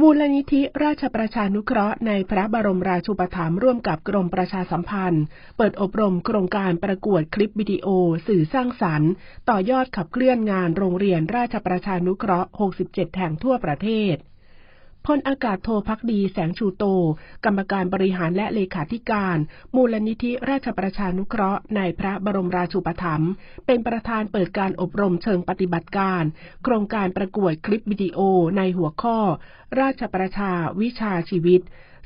มูลนิธิราชประชานุเคราะห์ในพระบรมราชูปถัมภ์ร่วมกับกรมประชาสัมพันธ์ เปิดอบรมโครงการประกวดคลิปวิดีโอ สื่อสร้างสรรค์ ต่อยอดขับเคลื่อนงานโรงเรียนราชประชานุเคราะห์ 67 แห่งทั่วประเทศ พลอากาศโทพักดีแสงชูโต กรรมการบริหารและเลขาธิการ มูลนิธิราชประชานุเคราะห์ในพระบรมราชูปถัมภ์เป็นประธานเปิดการอบรมเชิงปฏิบัติการ โครงการประกวดคลิปวิดีโอในหัวข้อ ราชประชาวิชาชีวิต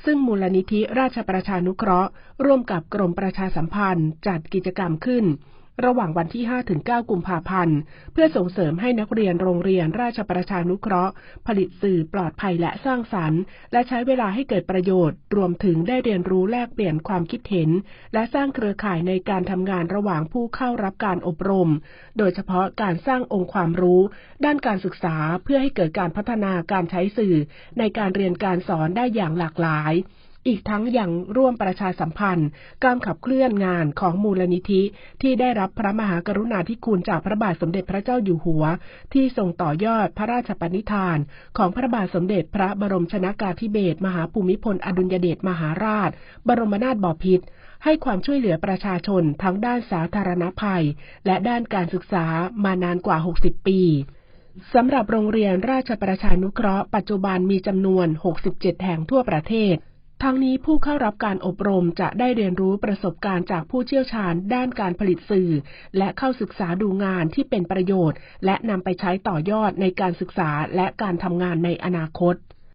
ซึ่งมูลนิธิราชประชานุเคราะห์ ร่วมกับกรมประชาสัมพันธ์จัดกิจกรรมขึ้น ระหว่างวันที่ 5-9 กุมภาพันธ์ เพื่อส่งเสริมให้นักเรียนโรงเรียนราชประชานุเคราะห์ ผลิตสื่อปลอดภัยและสร้างสรรค์ และใช้เวลาให้เกิดประโยชน์ รวมถึงได้เรียนรู้แลกเปลี่ยนความคิดเห็น และสร้างเครือข่ายในการทำงานระหว่างผู้เข้ารับการอบรม โดยเฉพาะการสร้างองค์ความรู้ ด้านการศึกษาเพื่อให้เกิดการพัฒนาการใช้สื่อ ในการเรียนการสอนได้อย่างหลากหลาย อีกทั้งยังร่วมประชาสัมพันธ์ การขับเคลื่อนงานของมูลนิธิ ที่ได้รับพระมหากรุณาธิคุณจากพระบาทสมเด็จพระเจ้าอยู่หัว ที่ทรงต่อยอดพระราชปณิธาน ของพระบาทสมเด็จพระบรมชนากาธิเบศรมหาภูมิพลอดุลยเดชมหาราช บรมนาถบพิตรให้ความช่วยเหลือประชาชนทั้งด้านสาธารณภัย และด้านการศึกษามานานกว่า 60 ปีสำหรับโรงเรียนราชประชานุเคราะห์ปัจจุบันมีจำนวน 67 แห่งทั่วประเทศ ทั้งนี้ผู้เข้ารับการอบรมจะได้เรียนรู้ประสบการณ์จากผู้เชี่ยวชาญด้านการผลิตสื่อ และเข้าศึกษาดูงานที่เป็นประโยชน์ และนำไปใช้ต่อยอดในการศึกษาและการทำงานในอนาคต